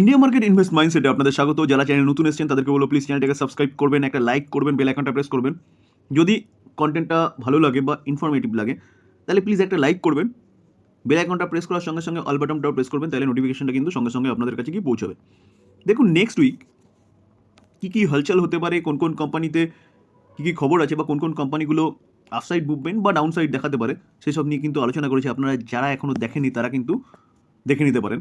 India market invest মাইন্ডসেটে আপনাদের স্বাগত। যারা চ্যানেল নতুন এসেছেন, তাদেরকে বলো প্লিজ চ্যানেলটাকে সাবস্ক্রাইব করবেন, একটা লাইক করবেন বেল আইকনটা প্রেস করবেন। যদি কন্টেন্টটা ভালো লাগে বা ইনফরমেটিভ লাগে, তাহলে প্লিজ একটা লাইক করবেন। বেল আইকনটা প্রেস করার সঙ্গে সঙ্গে অল বাটনটাও প্রেস করবেন, তাহলে নোটিফিকেশনটা কিন্তু সঙ্গে সঙ্গে আপনাদের কাছে গিয়ে পৌঁছাবে। দেখুন নেক্সট উইক কী কী হলচল হতে পারে, কোন কোন কোম্পানিতে কী কী খবর আছে বা কোন কোন কোম্পানিগুলো আপসাইড মুভমেন্ট বা ডাউনসাইড দেখাতে পারে, সেসব নিয়ে কিন্তু আলোচনা করেছি। আপনারা যারা এখনও দেখেনি তারা কিন্তু দেখে নিতে পারেন।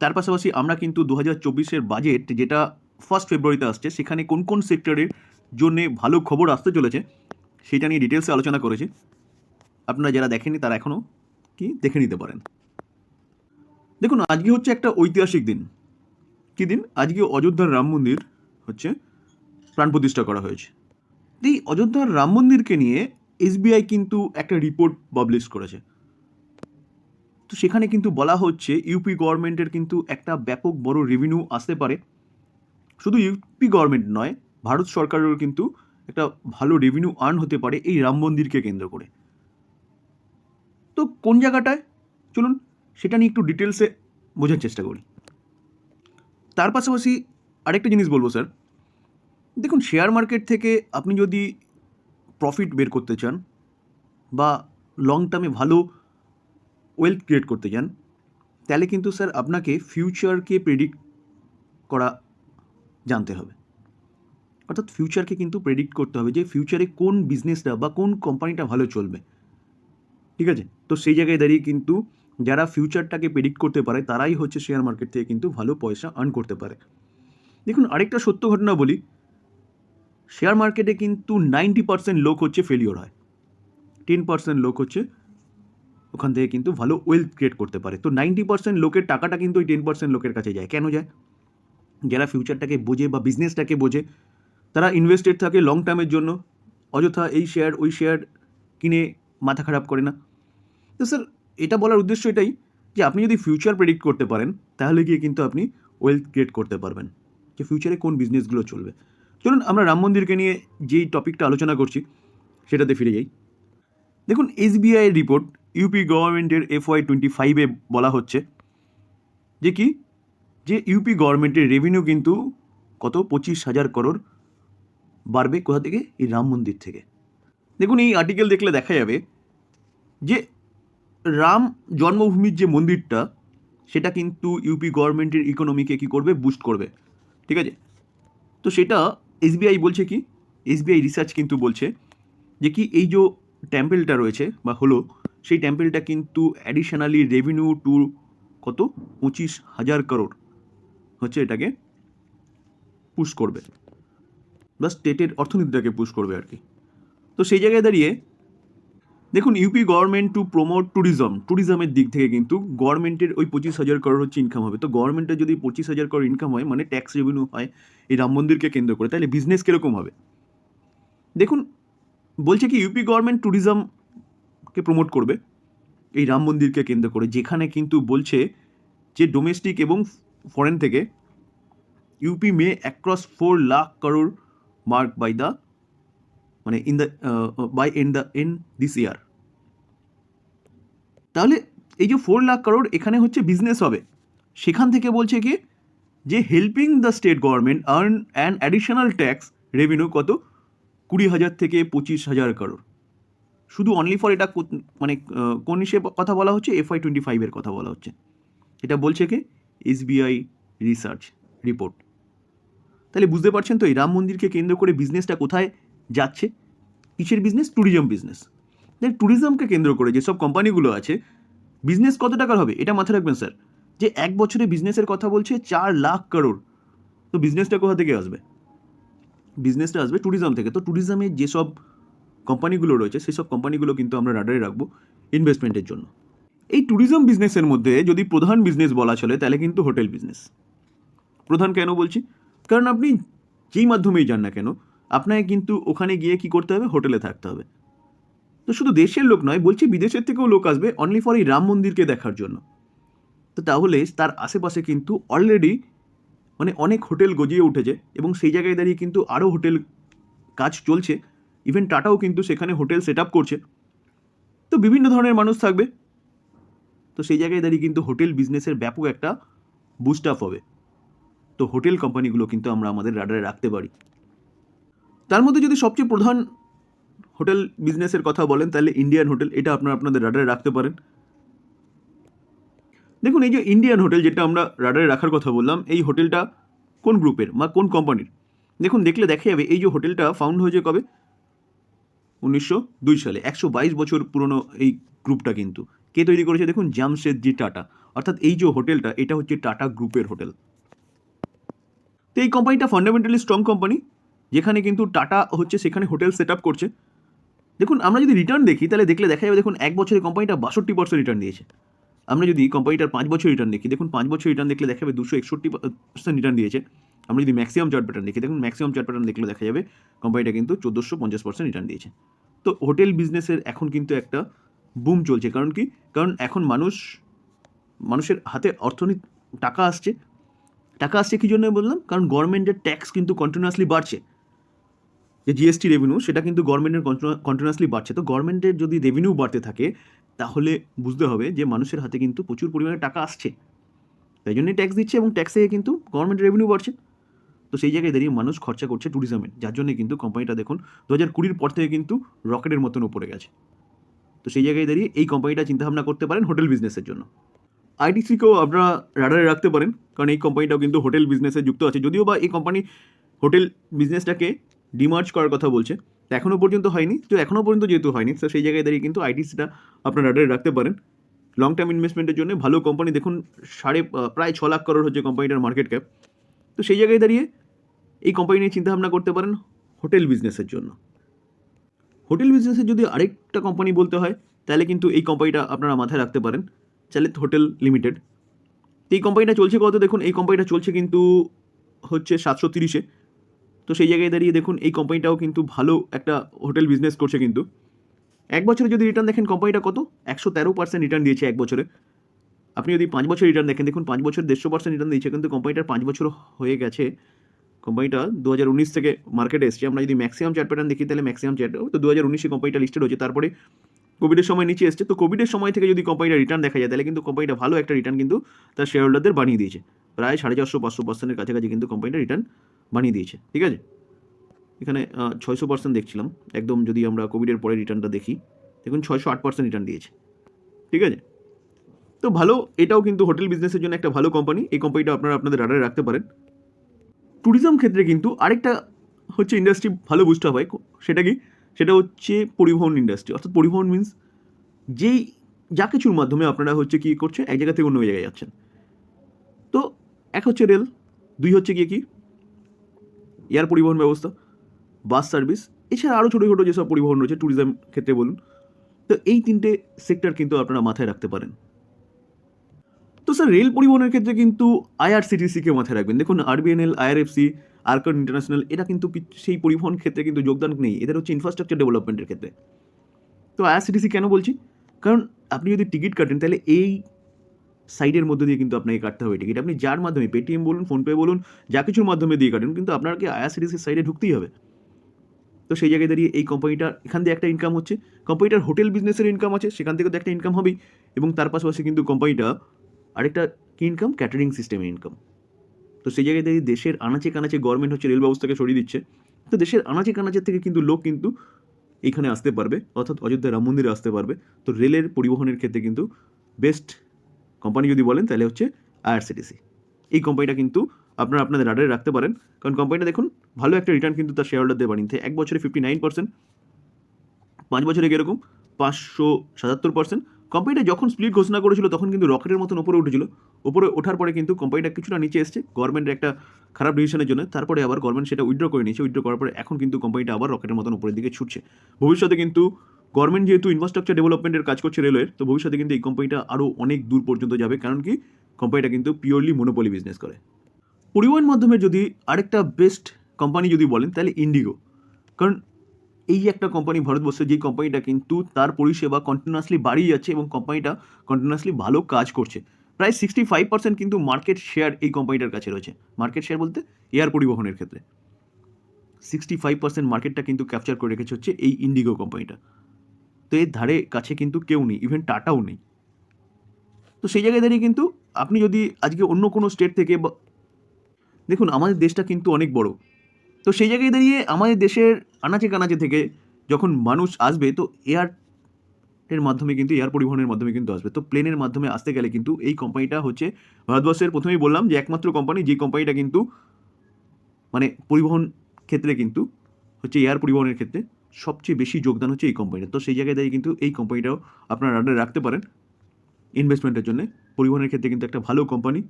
তার পাশাপাশি আমরা কিন্তু দু হাজার চব্বিশের বাজেট যেটা ফার্স্ট ফেব্রুয়ারিতে আসছে, সেখানে কোন কোন সেক্টরের জন্যে ভালো খবর আসতে চলেছে, সেটা নিয়ে ডিটেলসে আলোচনা করেছি। আপনারা যারা দেখেননি তারা এখনও কি দেখে নিতে পারেন। দেখুন, আজকে হচ্ছে একটা ঐতিহাসিক দিন। কী দিন? আজকে অযোধ্যার রাম মন্দির হচ্ছে প্রাণ প্রতিষ্ঠা করা হয়েছে। এই অযোধ্যার রাম মন্দিরকে নিয়ে এসবিআই কিন্তু একটা রিপোর্ট পাবলিশ করেছে। তো সেখানে কিন্তু বলা হচ্ছে ইউপি গভর্নমেন্টের কিন্তু একটা ব্যাপক বড় রেভিনিউ আসতে পারে। শুধু ইউপি গভর্নমেন্ট নয়, ভারত সরকারেরও কিন্তু একটা ভালো রেভিনিউ আর্ন হতে পারে এই রাম মন্দিরকে কেন্দ্র করে। তো কোন জায়গাটায়? চলুন সেটা নিয়ে একটু ডিটেলসে বোঝার চেষ্টা করি। তার পাশাপাশি আরেকটা জিনিস বলব স্যার দেখুন শেয়ার মার্কেট থেকে আপনি যদি প্রফিট বের করতে চান বা লং টার্মে ভালো ওয়েলথ ক্রিয়েট করতে চান, তাহলে কিন্তু স্যার আপনাকে ফিউচারকে প্রেডিক্ট করা জানতে হবে। অর্থাৎ ফিউচারকে কিন্তু প্রেডিক্ট করতে হবে যে ফিউচারে কোন বিজনেসটা বা কোন কোম্পানিটা ভালো চলবে। ঠিক আছে? তো সেই জায়গায় দাঁড়িয়ে কিন্তু যারা ফিউচারটাকে প্রেডিক্ট করতে পারে, তারাই হচ্ছে শেয়ার মার্কেট থেকে কিন্তু ভালো পয়সা আর্ন করতে পারে। দেখুন, আরেকটা সত্য ঘটনা বলি শেয়ার মার্কেটে কিন্তু নাইনটি পার্সেন্ট লোক হচ্ছে ফেলিওর হয়। টেন পার্সেন্ট লোক হচ্ছে ওখান থেকে কিন্তু ভালো ওয়েলথ ক্রিয়েট করতে পারে। তো নাইনটি পার্সেন্ট লোকের টাকাটা কিন্তু ওই টেন পার্সেন্ট লোকের কাছে যায়। কেন যায়? যারা ফিউচারটাকে বোঝে বা বিজনেসটাকে বোঝে, তারা ইনভেস্টেড থাকে লং টার্মের জন্য। অযথা এই শেয়ার ওই শেয়ার কিনে মাথা খারাপ করে না। তো স্যার এটা বলার উদ্দেশ্য এটাই যে আপনি যদি ফিউচার প্রেডিক্ট করতে পারেন, তাহলে গিয়ে কিন্তু আপনি ওয়েলথ ক্রিয়েট করতে পারবেন যে ফিউচারে কোন বিজনেসগুলো চলবে। চলুন আমরা রাম মন্দিরকে নিয়ে যেই টপিকটা আলোচনা করছি, সেটাতে ফিরে যাই। দেখুন এসবিআই রিপোর্ট ইউপি গভর্নমেন্টের এফওয়াই টোয়েন্টি ফাইভে বলা হচ্ছে যে কি? যে ইউপি গভর্নমেন্টের রেভিনিউ কিন্তু কত? পঁচিশ হাজার করোড় বাড়বে কোথা থেকে? এই রাম মন্দির থেকে। দেখুন, এই আর্টিকেল দেখলে দেখা যাবে যে রাম জন্মভূমির যে মন্দিরটা, সেটা কিন্তু ইউপি গভর্নমেন্টের ইকোনমিকে কী করবে? বুস্ট করবে। ঠিক আছে? তো সেটা এসবিআই বলছে কি? এসবিআই রিসার্চ কিন্তু বলছে যে কি, এই যে টেম্পেলটা রয়েছে বা হলো সেই টেম্পেলটা কিন্তু অ্যাডিশনালি রেভিনিউ টু কত? পঁচিশ হাজার করোড় হচ্ছে এটাকে পুশ করবে। বা স্টেটের অর্থনীতিটাকে পুশ করবে আর কি। তো সেই জায়গায় দাঁড়িয়ে দেখুন UP government to promote tourism ট্যুরিজমের দিক থেকে কিন্তু গভর্নমেন্টের ওই পঁচিশ হাজার করোড় হচ্ছে ইনকাম হবে। তো গভর্নমেন্টের যদি পঁচিশ হাজার করোড় ইনকাম হয় মানে ট্যাক্স রেভিনিউ হয়, এই রাম মন্দিরকে কেন্দ্র করে, তাহলে বিজনেস কীরকম হবে? দেখুন, বলছে কি ইউপি গভর্নমেন্ট ট্যুরিজমকে প্রমোট করবে এই রাম মন্দিরকে কেন্দ্র করে, যেখানে কিন্তু বলছে যে ডোমেস্টিক এবং ফরেন থেকে UP may across four lakh crore mark by the মানে in the by end the end this year তাহলে এই যে ফোর লাখ করোড় এখানে হচ্ছে বিজনেস হবে। সেখান থেকে বলছে কি যে helping the state government earn an additional tax revenue কত? কুড়ি হাজার থেকে পঁচিশ হাজার করোড় শুধু অনলি ফর এটা মানে কোন হিসেবে কথা বলা হচ্ছে? এফআই টোয়েন্টি ফাইভের কথা বলা হচ্ছে। এটা বলছে কি? এসবিআই রিসার্চ রিপোর্ট তাহলে বুঝতে পারছেন তো এই রাম মন্দিরকে কেন্দ্র করে বিজনেসটা কোথায় যাচ্ছে? কিসের বিজনেস ট্যুরিজম বিজনেস দেন ট্যুরিজমকে কেন্দ্র করে যেসব কোম্পানিগুলো আছে বিজনেস কত টাকার হবে? এটা মাথায় রাখবেন স্যার যে এক বছরে বিজনেসের কথা বলছে চার লাখ করোড় তো বিজনেসটা কোথা থেকে আসবে? বিজনেসটা আসবে ট্যুরিজম থেকে। তো ট্যুরিজমের যেসব কোম্পানিগুলো রয়েছে, সেসব কোম্পানিগুলো কিন্তু আমরা রাডারে রাখব ইনভেস্টমেন্টের জন্য। এই ট্যুরিজম বিজনেসের মধ্যে যদি প্রধান বিজনেস বলা চলে, তাহলে কিন্তু হোটেল বিজনেস প্রধান কেন বলছি? কারণ আপনি যেই মাধ্যমেই যান না কেন, আপনাকে কিন্তু ওখানে গিয়ে কি করতে হবে? হোটেলে থাকতে হবে। তো শুধু দেশের লোক নয়, বলছি বিদেশের থেকেও লোক আসবে অনলি ফর এই রাম মন্দিরকে দেখার জন্য। তো তাহলে তার আশেপাশে কিন্তু অলরেডি মানে অনেক হোটেল গজিয়ে উঠেছে, এবং সেই জায়গায় দাঁড়িয়ে কিন্তু আরও হোটেল কাজ চলছে। ইভেন টাটাও কিন্তু সেখানে হোটেল সেট আপ করছে। তো বিভিন্ন ধরনের মানুষ থাকবে। তো সেই জায়গায় দাঁড়িয়ে কিন্তু হোটেল বিজনেসের ব্যাপক একটা বুস্ট আপ হবে। তো হোটেল কোম্পানিগুলো কিন্তু আমরা আমাদের রাডারে রাখতে পারি। তার মধ্যে যদি সবচেয়ে প্রধান হোটেল বিজনেসের কথা বলেন, তাহলে ইন্ডিয়ান হোটেল এটা আপনারা আপনাদের রাডারে রাখতে পারেন। দেখুন, এই যে ইন্ডিয়ান হোটেল যেটা আমরা রাডারে রাখার কথা বললাম, এই হোটেলটা কোন গ্রুপের বা কোন কোম্পানির দেখুন, দেখলে দেখা যাবে এই যে হোটেলটা ফাউন্ড হয়েছে কবে? উনিশশো দুই সালে, একশো বাইশ বছর পুরনো এই গ্রুপটা কিন্তু। কে তৈরি করেছে? দেখুন জামশেদজি টাটা। অর্থাৎ এই যে হোটেলটা, এটা হচ্ছে টাটা গ্রুপের হোটেল। তো এই কোম্পানিটা ফান্ডামেন্টালি স্ট্রং কোম্পানি যেখানে কিন্তু টাটা হচ্ছে সেখানে হোটেল সেট আপ করছে। দেখুন, আমরা যদি রিটার্ন দেখি, তাহলে দেখলে দেখা যাবে, দেখুন, এক বছরে কোম্পানিটা বাষট্টি পার্সেন্ট রিটার্ন দিয়েছে। আমরা যদি কোম্পানিটার পাঁচ বছর রিটার্ন দেখি, দেখুন, পাঁচ বছর রিটার্ন দেখলে দেখা যাবে দুশো একষট্টি পার্সেন্ট রিটার্ন দিয়েছে। আমরা যদি ম্যাক্সিমাম চার্ট প্যাটার্ন দেখি, দেখুন ম্যাক্সিমাম চার্ট প্যাটার্ন দেখলে দেখা যাবে কোম্পানিটা কিন্তু চোদ্দোশো পঞ্চাশ পার্সেন্ট রিটার্ন দিয়েছে। তো হোটেল বিজনেসের এখন কিন্তু একটা বুম চলছে। কারণ কি? কারণ এখন মানুষ, মানুষের হাতে অর্থনীতি, টাকা আসছে। টাকা আসছে কী জন্য বললাম? কারণ গভর্নমেন্টের ট্যাক্স কিন্তু কন্টিনিউয়াসলি বাড়ছে। যে জিএসটি রেভিনিউ সেটা কিন্তু গভর্নমেন্টের কন্টিনিউয়াসলি বাড়ছে। তো গভর্নমেন্টের যদি রেভিনিউ বাড়তে থাকে, তাহলে বুঝতে হবে যে মানুষের হাতে কিন্তু প্রচুর পরিমাণে টাকা আসছে। তাই জন্যই ট্যাক্স দিচ্ছে এবং ট্যাক্স থেকে কিন্তু গভর্নমেন্টের রেভিনিউ বাড়ছে। তো সেই জায়গায় দাঁড়িয়ে মানুষ খরচা করছে ট্যুরিজমে যার জন্য কিন্তু কোম্পানিটা দেখুন দু হাজার কুড়ির পর থেকে কিন্তু রকেটের মতন উপরে গেছে। তো সেই জায়গায় দাঁড়িয়ে এই কোম্পানিটা চিন্তাভাবনা করতে পারেন হোটেল বিজনেসের জন্য। আইটিসিকেও আপনারা রাডারে রাখতে পারেন, কারণ এই কোম্পানিটাও কিন্তু হোটেল বিজনেসে যুক্ত আছে। যদিও বা এই কোম্পানি হোটেল বিজনেসটাকে ডিমার্জ করার কথা বলছে এখনও পর্যন্ত হয়নি। তো এখনও পর্যন্ত যেহেতু হয়নি, তো সেই জায়গায় দাঁড়িয়ে কিন্তু আইটিসিটা আপনার রাডারে রাখতে পারেন। লং টার্ম ইনভেস্টমেন্টের জন্য ভালো কোম্পানি দেখুন সাড়ে প্রায় ছ লাখ করোড় হচ্ছে কোম্পানিটার মার্কেট ক্যাপ তো সেই জায়গায় দাঁড়িয়ে এই কোম্পানি নিয়ে চিন্তাভাবনা করতে পারেন হোটেল বিজনেসের জন্য। হোটেল বিজনেসের যদি আরেকটা কোম্পানি বলতে হয়, তাহলে কিন্তু এই কোম্পানিটা আপনারা মাথায় রাখতে পারেন। চালিত হোটেল লিমিটেড এই কোম্পানিটা চলছে কত দেখুন? এই কোম্পানিটা চলছে কিন্তু হচ্ছে সাতশো তিরিশে। তো সেই জায়গায় দাঁড়িয়ে দেখুন, এই কোম্পানিটাও কিন্তু ভালো একটা হোটেল বিজনেস করছে কিন্তু। এক বছরে যদি রিটার্ন দেখেন কোম্পানিটা কত? একশো তেরো পার্সেন্ট রিটার্ন দিয়েছে এক বছরে। আপনি যদি পাঁচ বছর রিটার্ন দেখেন, দেখুন পাঁচ বছর দেড়শো পার্সেন্ট রিটার্ন দিয়েছে, কিন্তু কোম্পানিটার পাঁচ বছর হয়ে গেছে। কোম্পানিটা দু হাজার উনিশ থেকে মার্কেটে এসছে। আমরা যদি ম্যাক্সিমাম চার্ট প্যাটার্ন দেখি, তাহলে ম্যাক্সিমাম চার্ট তো দু হাজার উনিশে কোম্পানিটা লিস্টেড হয়েছে। তারপরে কোভিডের সময় নিচে এসছে। তো কোভিডের সময় থেকে যদি কোম্পানিটা রিটার্ন দেখা যায়, তাহলে কিন্তু কোম্পানিটা ভালো একটা রিটার্ন কিন্তু তার শেয়ার হোল্ডারদের বানিয়ে দিয়েছে। প্রায় সাড়ে চারশো, পাঁচশো পার্সেন্টের কাছাকাছি কিন্তু কোম্পানিটা রিটার্ন বানিয়ে দিয়েছে। ঠিক আছে? এখানে ছয়শো পার্সেন্ট দেখছিলাম। একদম যদি আমরা কোভিডের পরে রিটার্নটা দেখি, দেখুন ছয়শো আট পার্সেন্ট রিটার্ন দিয়েছে। ঠিক আছে? তো ভালো, এটাও কিন্তু হোটেল বিজনেসের জন্য একটা ভালো কোম্পানি এই কোম্পানিটা আপনারা আপনাদের রাডারে রাখতে পারেন। ট্যুরিজম ক্ষেত্রে কিন্তু আরেকটা হচ্ছে ইন্ডাস্ট্রি ভালো বুঝতে হয়। সেটা কি? সেটা হচ্ছে পরিবহন ইন্ডাস্ট্রি অর্থাৎ পরিবহন মিন্স যেই, যা কিছুর মাধ্যমে আপনারা হচ্ছে কী করছে এক জায়গা থেকে অন্য জায়গায় যাচ্ছেন। তো এক হচ্ছে রেল দুই হচ্ছে গিয়ে কি? এয়ার পরিবহন ব্যবস্থা বাস সার্ভিস এছাড়া আরও ছোটো ছোটো যেসব পরিবহন রয়েছে ট্যুরিজম ক্ষেত্রে বলুন। তো এই তিনটে সেক্টর কিন্তু আপনারা মাথায় রাখতে পারেন। তো স্যার, রেল পরিবহনের ক্ষেত্রে কিন্তু আইআরসিটিসিকে মাথায় রাখবেন। দেখুন আরবিএনএল আইআরএফসি আরকন ইন্টারন্যাশনাল এরা কিন্তু সেই পরিবহন ক্ষেত্রে কিন্তু যোগদান নেই। এদের হচ্ছে ইনফ্রাস্ট্রাকচার ডেভেলপমেন্টের ক্ষেত্রে। তো আইআরসিটিসি কেন বলছি? কারণ আপনি যদি টিকিট কাটেন, তাহলে এই সাইডের মধ্যে দিয়ে কিন্তু আপনাকে কাটতে হবে টিকিট। আপনি যার মাধ্যমে পেটিএম বলুন ফোনপে বলুন, যা কিছুর মাধ্যমে দিয়ে কাটেন, কিন্তু আপনাকে আইআরসিটিসির সাইডে ঢুকতেই হবে। তো সেই জায়গায় দাঁড়িয়ে এই কোম্পানিটার এখান দিয়ে একটা ইনকাম হচ্ছে। কোম্পানিটার হোটেল বিজনেসের ইনকাম আছে, সেখান থেকে তো একটা ইনকাম হবেই। এবং তার পাশাপাশি কিন্তু কোম্পানিটা আরেকটা কি ইনকাম ক্যাটারিং সিস্টেমের ইনকাম তো সেই জায়গায় দাঁড়িয়ে দেশের আনাচে কানাচে গভর্নমেন্ট হচ্ছে রেল ব্যবস্থাকে সরিয়ে দিচ্ছে। তো দেশের আনাচে কানাচের থেকে কিন্তু লোক কিন্তু এখানে আসতে পারবে, অর্থাৎ অযোধ্যা রাম মন্দিরে আসতে পারবে। তো রেলের পরিবহনের ক্ষেত্রে কিন্তু বেস্ট কোম্পানি যদি বলেন তাহলে হচ্ছে আইআরসিটিসি এই কোম্পানিটা কিন্তু আপনারা আপনাদের রাডারে রাখতে পারেন। কারণ কোম্পানিটা দেখুন, ভালো একটা রিটার্ন কিন্তু তার শেয়ার হোল্ডারদের বানিয়েছে এক বছরে ফিফটি নাইন পার্সেন্ট পাঁচ বছরে কীরকম? পাঁচশো সাতাত্তর পার্সেন্ট কোম্পানিটা যখন স্প্লিট ঘোষণা করেছিল, তখন কিন্তু রকেটের মতন উপরে উঠেছিল। উপরে ওঠার পরে কিন্তু কোম্পানিটা কিছুটা নিচে এসছে গভর্নমেন্টের একটা খারাপ ডিসিশনের জন্য। তারপরে আবার গভর্নমেন্ট সেটা উইথড্র করে নিয়েছে উইথড্র করার পরে এখন কিন্তু কোম্পানিটা আবার রকেটের মতন উপরের দিকে ছুটছে। ভবিষ্যতে কিন্তু গভর্নমেন্ট যেহেতু ইনফ্রাস্ট্রাকচার ডেভেলপমেন্টের কাজ করছে রেলওয়ের তো ভবিষ্যতে কিন্তু এই কোম্পানিটা আরও অনেক দূর পর্যন্ত যাবে, কারণ কি কোম্পানিটা কিন্তু পিওরলি মনোপলি বিজনেস করে। পরিবহন মাধ্যমে যদি আরেকটা বেস্ট কোম্পানি যদি বলেন, তাহলে ইন্ডিগো কারণ এই একটা কোম্পানি ভারতবর্ষে যেই কোম্পানিটা কিন্তু তার পরিষেবা কন্টিনিউয়াসলি বাড়িয়ে যাচ্ছে এবং কোম্পানিটা কন্টিনিউয়াসলি ভালো কাজ করছে। প্রায় সিক্সটি ফাইভ পার্সেন্ট কিন্তু মার্কেট শেয়ার এই কোম্পানিটার কাছে রয়েছে। মার্কেট শেয়ার বলতে এয়ার পরিবহনের ক্ষেত্রে। সিক্সটি ফাইভ পার্সেন্ট মার্কেটটা কিন্তু ক্যাপচার করে রেখেছে হচ্ছে এই ইন্ডিগো কোম্পানিটা তো এর ধারে কাছে কিন্তু কেউ নেই ইভেন টাটাও নেই। তো সেই জায়গায় দাঁড়িয়ে কিন্তু আপনি যদি আজকে অন্য কোনো স্টেট থেকে দেখুন, আমাদের দেশটা কিন্তু অনেক বড়। তো সেই জায়গায় দাঁড়িয়ে আমাদের দেশের আনাচে কানাচে থেকে যখন মানুষ আসবে, তো এয়ার এর মাধ্যমে কিন্তু এয়ার পরিবহনের মাধ্যমে কিন্তু আসবে। তো প্লেনের মাধ্যমে আসতে গেলে কিন্তু এই কোম্পানিটা হচ্ছে ভারতবর্ষের প্রথমেই বললাম যে একমাত্র কোম্পানি যে কোম্পানিটা কিন্তু মানে পরিবহন ক্ষেত্রে কিন্তু হচ্ছে এয়ার পরিবহনের ক্ষেত্রে সবচেয়ে বেশি যোগদান হচ্ছে এই কোম্পানিটা তো সেই জায়গায় দাঁড়িয়ে কিন্তু এই কোম্পানিটাও আপনারা আন্ডারে রাখতে পারেন। ইনভেস্টমেন্টের জন্য পরিবহনের ক্ষেত্রে কিন্তু একটা ভালো কোম্পানি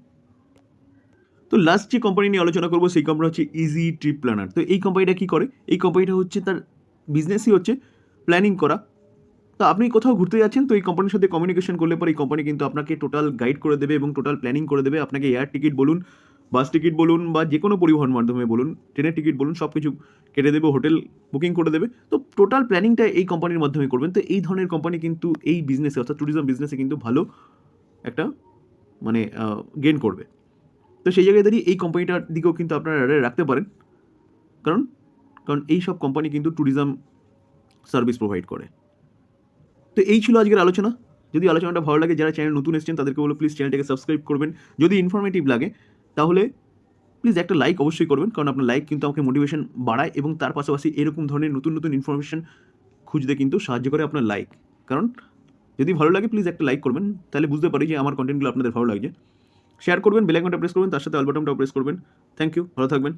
তো লাস্ট যে কোম্পানি নিয়ে আলোচনা করব, সেই কোম্পানি হচ্ছে ইজি ট্রিপ প্ল্যানার তো এই কোম্পানিটা কী করে? এই কোম্পানিটা হচ্ছে তার বিজনেসই হচ্ছে প্ল্যানিং করা। তো আপনি কোথাও ঘুরতে যাচ্ছেন, তো এই কোম্পানির সাথে কমিউনিকেশন করলে পরে এই কোম্পানি কিন্তু আপনাকে টোটাল গাইড করে দেবে এবং টোটাল প্ল্যানিং করে দেবে। আপনাকে এয়ার টিকিট বলুন বাস টিকিট বলুন বা যে কোনো পরিবহন মাধ্যমে বলুন ট্রেনের টিকিট বলুন সব কিছু কেটে দেবে হোটেল বুকিং করে দেবে। তো টোটাল প্ল্যানিংটা এই কোম্পানির মাধ্যমে করবেন। তো এই ধরনের কোম্পানি কিন্তু এই বিজনেসে অর্থাৎ ট্যুরিজম বিজনেসে কিন্তু ভালো একটা মানে গেন করবে। তো সেই জায়গায় দাঁড়িয়ে এই কোম্পানিটার দিকেও কিন্তু আপনারা রাখতে পারেন। কারণ কারণ এই সব কোম্পানি কিন্তু ট্যুরিজম সার্ভিস প্রোভাইড করে। তো এই ছিল আজকের আলোচনা। যদি আলোচনাটা ভালো লাগে, যারা চ্যানেল নতুন এসেছেন, তাদেরকে বলো প্লিজ চ্যানেলটাকে সাবস্ক্রাইব করবেন। যদি ইনফরমেটিভ লাগে, তাহলে প্লিজ একটা লাইক অবশ্যই করবেন। কারণ আপনার লাইক কিন্তু আমাকে মোটিভেশন বাড়ায় এবং তার পাশাপাশি এরকম ধরনের নতুন নতুন ইনফরমেশন খুঁজতে কিন্তু সাহায্য করে আপনার লাইক কারণ, যদি ভালো লাগে প্লিজ একটা লাইক করবেন। তাহলে বুঝতে পারি যে আমার কন্টেন্টগুলো আপনাদের ভালো লাগছে। শেয়ার করবেন বেলাইকনটা প্রেস করবেন, তার সাথে অল বাটনটাও প্রেস করবেন। থ্যাংক ইউ ভালো থাকবেন।